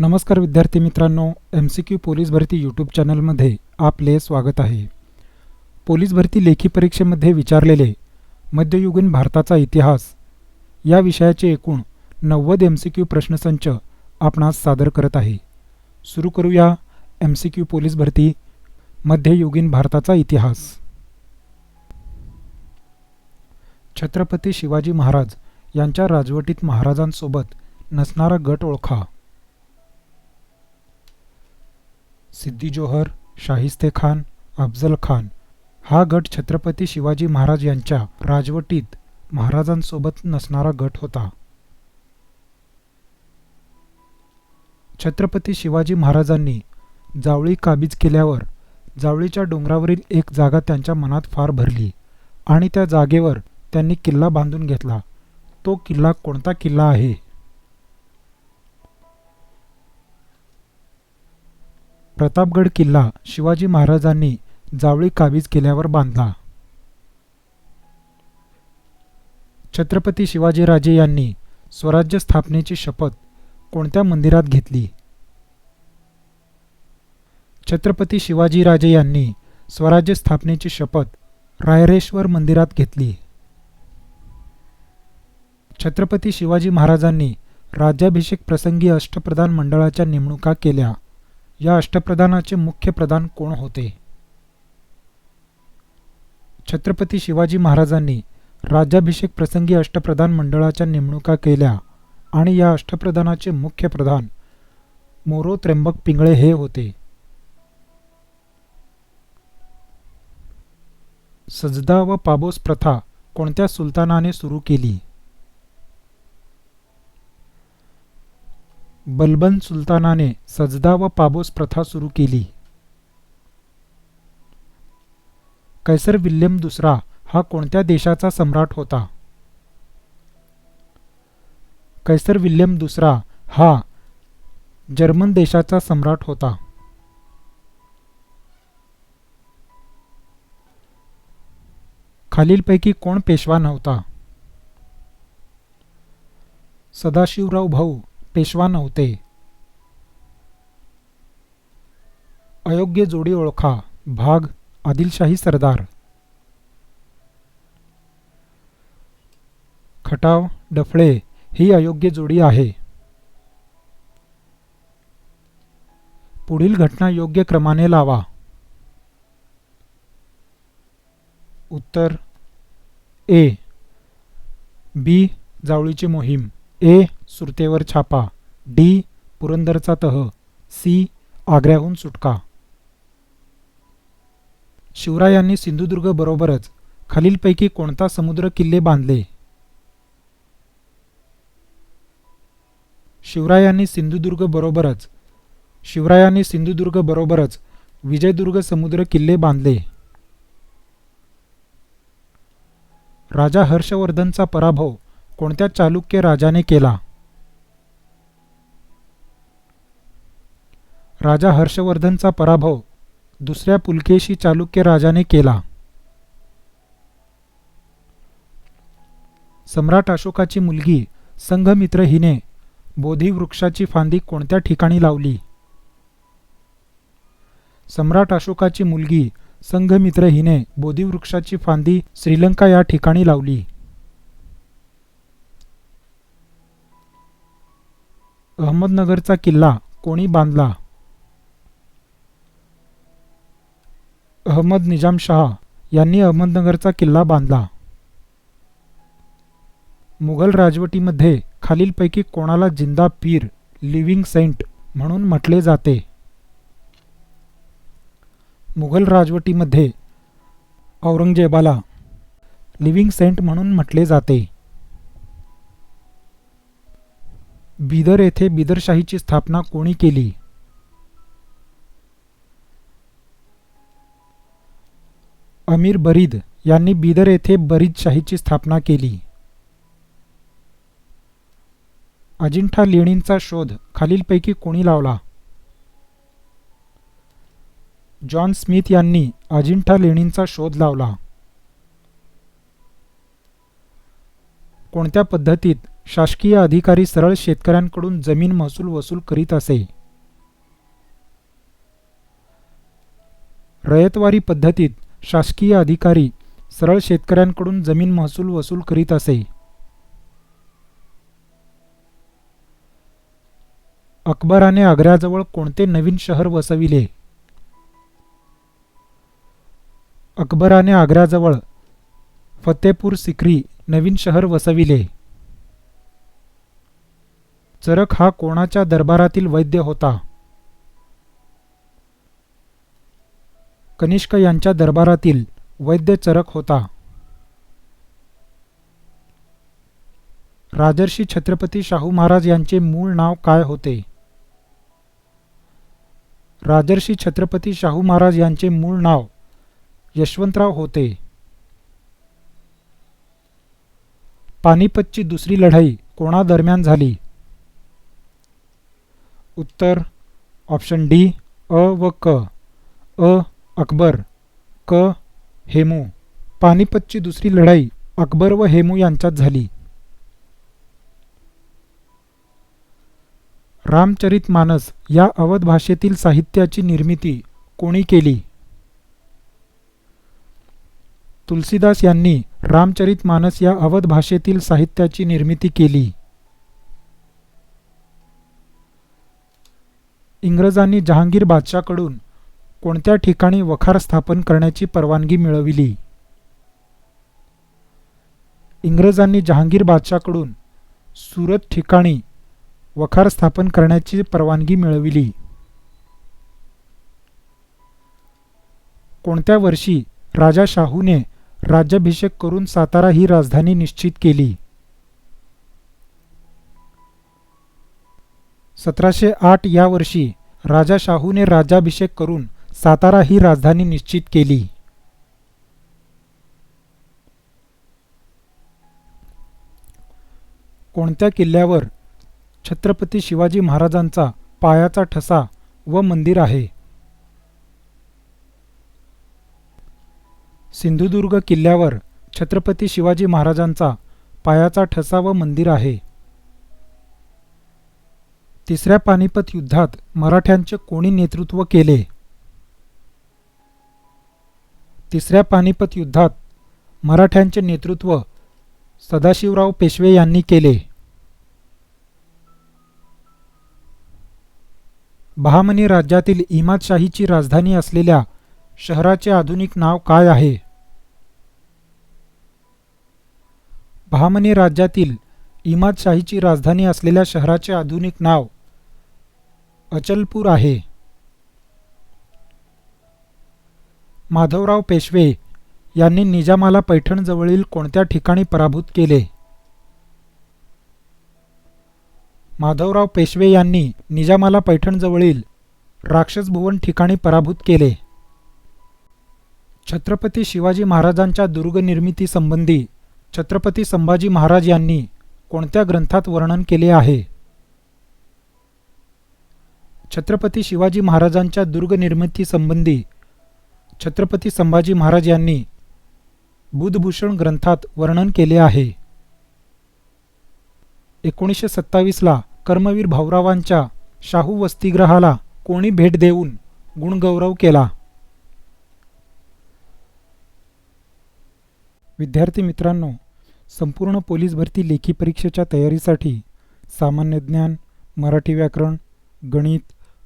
नमस्कार विद्यार्थी मित्रांनो एम सी क्यू पोलीस भरती यूट्यूब चॅनलमध्ये आपले स्वागत आहे. पोलीस भरती लेखी परीक्षेमध्ये विचारलेले मध्ययुगीन भारताचा इतिहास या विषयाचे एकूण नव्वद एम सी क्यू प्रश्नसंच आपणास सादर करत आहे. सुरू करूया एम सी क्यू पोलीस भरती मध्ययुगीन भारताचा इतिहास. छत्रपती शिवाजी महाराज यांच्या राजवटीत महाराजांसोबत नसणारा गट ओळखा. सिद्दी जोहर शाहिस्ते खान अफजल खान. हा गट छत्रपती शिवाजी महाराज यांच्या राजवटीत महाराजांसोबत नसणारा गट होता. छत्रपती शिवाजी महाराजांनी जावळी काबीज केल्यावर जावळीच्या डोंगरावरील एक जागा त्यांच्या मनात फार भरली आणि त्या जागेवर त्यांनी किल्ला बांधून घेतला. तो किल्ला कोणता किल्ला आहे? प्रतापगड किल्ला शिवाजी महाराजांनी जावळी काबीज केल्यावर बांधला. छत्रपती शिवाजीराजे यांनी स्वराज्य स्थापनेची शपथ कोणत्या मंदिरात घेतली? छत्रपती शिवाजीराजे यांनी स्वराज्य स्थापनेची शपथ रायरेश्वर मंदिरात घेतली. छत्रपती शिवाजी महाराजांनी राज्याभिषेक प्रसंगी अष्टप्रधान मंडळाच्या नेमणुका केल्या. या अष्टप्रधानाचे मुख्य प्रधान कोण होते? छत्रपती शिवाजी महाराजांनी राज्याभिषेक प्रसंगी अष्टप्रधान मंडळाच्या नेमणुका केल्या आणि या अष्टप्रधानाचे मुख्य प्रधान मोरो त्र्यंबक पिंगळे हे होते. सजदा व पाबोस प्रथा कोणत्या सुलतानाने सुरू केली? बलबन सुलतानाने सजदा व पाबोस प्रथा सुरू केली. कैसर विल्यम दुसरा हा कोणत्या देशाचा सम्राट होता? कैसर विल्यम दुसरा हा जर्मन देशाचा सम्राट होता. खालीलपैकी कोण पेशवा नव्हता? सदाशिवराव भाऊ पेशवा नव्हते. अयोग्य जोडी ओळखा भाग आदिलशाही सरदार. खटाव डफळे ही अयोग्य जोडी आहे. पुढील घटना योग्य क्रमाने लावा. उत्तर ए. बी. जावळीची मोहीम. ए सुरतेवर छापा डी पुरंदरचा तह सी आग्र्याहून सुटका. शिवरायांनी सिंधुदुर्ग बरोबरच खालीलपैकी कोणता समुद्र किल्ले बांधले? शिवरायांनी सिंधुदुर्ग बरोबरच शिवरायांनी सिंधुदुर्ग बरोबरच विजयदुर्ग समुद्र किल्ले बांधले. राजा हर्षवर्धनचा पराभव कोणत्या चालुक्य राजाने केला? राजा हर्षवर्धनचा पराभव दुसऱ्या पुलकेशी चालुक्य राजाने केला. सम्राट अशोकाची मुलगी संघमित्र हिने बोधी वृक्षाची फांदी कोणत्या ठिकाणी लावली? सम्राट अशोकाची मुलगी संघमित्र हिने बोधीवृक्षाची फांदी श्रीलंका या ठिकाणी लावली. अहमदनगरचा किल्ला कोणी बांधला? अहमद निजाम शहा यांनी अहमदनगरचा किल्ला बांधला. मुघल राजवटीमध्ये खालीलपैकी कोणाला जिंदा पीर लिव्हिंग सेंट म्हणून म्हटले जाते? मुघल राजवटीमध्ये औरंगजेबाला लिव्हिंग सेंट म्हणून म्हटले जाते. बिदर येथे बिदरशाहीची स्थापना कोणी केली? अमीर बरीद यांनी बिदर येथे बरीदशाहीची स्थापना केली. अजिंठा लेणींचा शोध खालीलपैकी कोणी लावला? जॉन स्मिथ यांनी अजिंठा लेणींचा शोध लावला. कोणत्या पद्धतीत शासकीय अधिकारी सरळ शेतकऱ्यांकडून जमीन महसूल वसूल करीत असे. रयतवारी पद्धतीत शासकीय अधिकारी सरळ शेतकऱ्यांकडून जमीन महसूल वसूल करीत असे. अकबराने आग्र्याजवळ कोणते नवीन शहर वसविले? अकबराने आग्र्याजवळ फतेपूर सिक्री नवीन शहर वसविले. चरक हा कोणाच्या दरबारातील वैद्य होता? कनिष्क यांच्या दरबारातील वैद्य चरक होता. राजर्षी छत्रपती शाहू महाराज यांचे मूळ नाव काय होते? राजर्षी छत्रपती शाहू महाराज यांचे मूळ नाव यशवंतराव होते. पानिपतची दुसरी लढाई कोणादरम्यान झाली? उत्तर ऑप्शन डी अ व क. अ अकबर. क हेमू. पानिपतची दुसरी लढाई अकबर व हेमू यांच्यात झाली. रामचरित मानस या अवध भाषेतील साहित्याची निर्मिती कोणी केली? तुलसीदास यांनी रामचरित मानस या अवध भाषेतील साहित्याची निर्मिती केली. इंग्रजांनी जहांगीर बादशाकडून कोणत्या ठिकाणी वखार स्थापन करण्याची परवानगी मिळविली? इंग्रजांनी जहांगीर बादशाकडून सुरत ठिकाणी वखार स्थापन करण्याची परवानगी मिळविली. कोणत्या वर्षी राजा शाहूने राज्याभिषेक करून सातारा ही राजधानी निश्चित केली? सतराशे आठ या वर्षी राजा शाहूने राज्याभिषेक करून सातारा ही राजधानी निश्चित केली. कोणत्या किल्ल्यावर छत्रपती शिवाजी महाराजांचा पायाचा ठसा व मंदिर आहे? सिंधुदुर्ग किल्ल्यावर छत्रपती शिवाजी महाराजांचा पायाचा ठसा व मंदिर आहे. तिसऱ्या पानिपत युद्धात मराठ्यांचे कोणी नेतृत्व केले? तिसऱ्या पानिपत युद्धात मराठ्यांचे नेतृत्व सदाशिवराव पेशवे यांनी केले. बहामनी राज्यातील इमादशाहीची राजधानी असलेल्या शहराचे आधुनिक नाव काय आहे? बहामनी राज्यातील इमादशाहीची राजधानी असलेल्या शहराचे आधुनिक नाव अचलपूर आहे. माधवराव पेशवे यांनी निजामाला पैठणजवळील कोणत्या ठिकाणी पराभूत केले? माधवराव पेशवे यांनी निजामाला पैठणजवळील राक्षसभुवन ठिकाणी पराभूत केले. छत्रपती शिवाजी महाराजांच्या दुर्गनिर्मितीसंबंधी छत्रपती संभाजी महाराज यांनी कोणत्या ग्रंथात वर्णन केले आहे? छत्रपती शिवाजी महाराजांच्या दुर्गनिर्मितीसंबंधी छत्रपती संभाजी महाराज यांनी बुधभूषण ग्रंथात वर्णन केले आहे. एकोणीसशे सत्तावीसला कर्मवीर भाऊरावांच्या शाहू वसतिगृहाला कोणी भेट देऊन गुणगौरव केला? विद्यार्थी मित्रांनो संपूर्ण पोलीस भरती लेखी परीक्षेच्या तयारीसाठी सामान्य ज्ञान मराठी व्याकरण गणित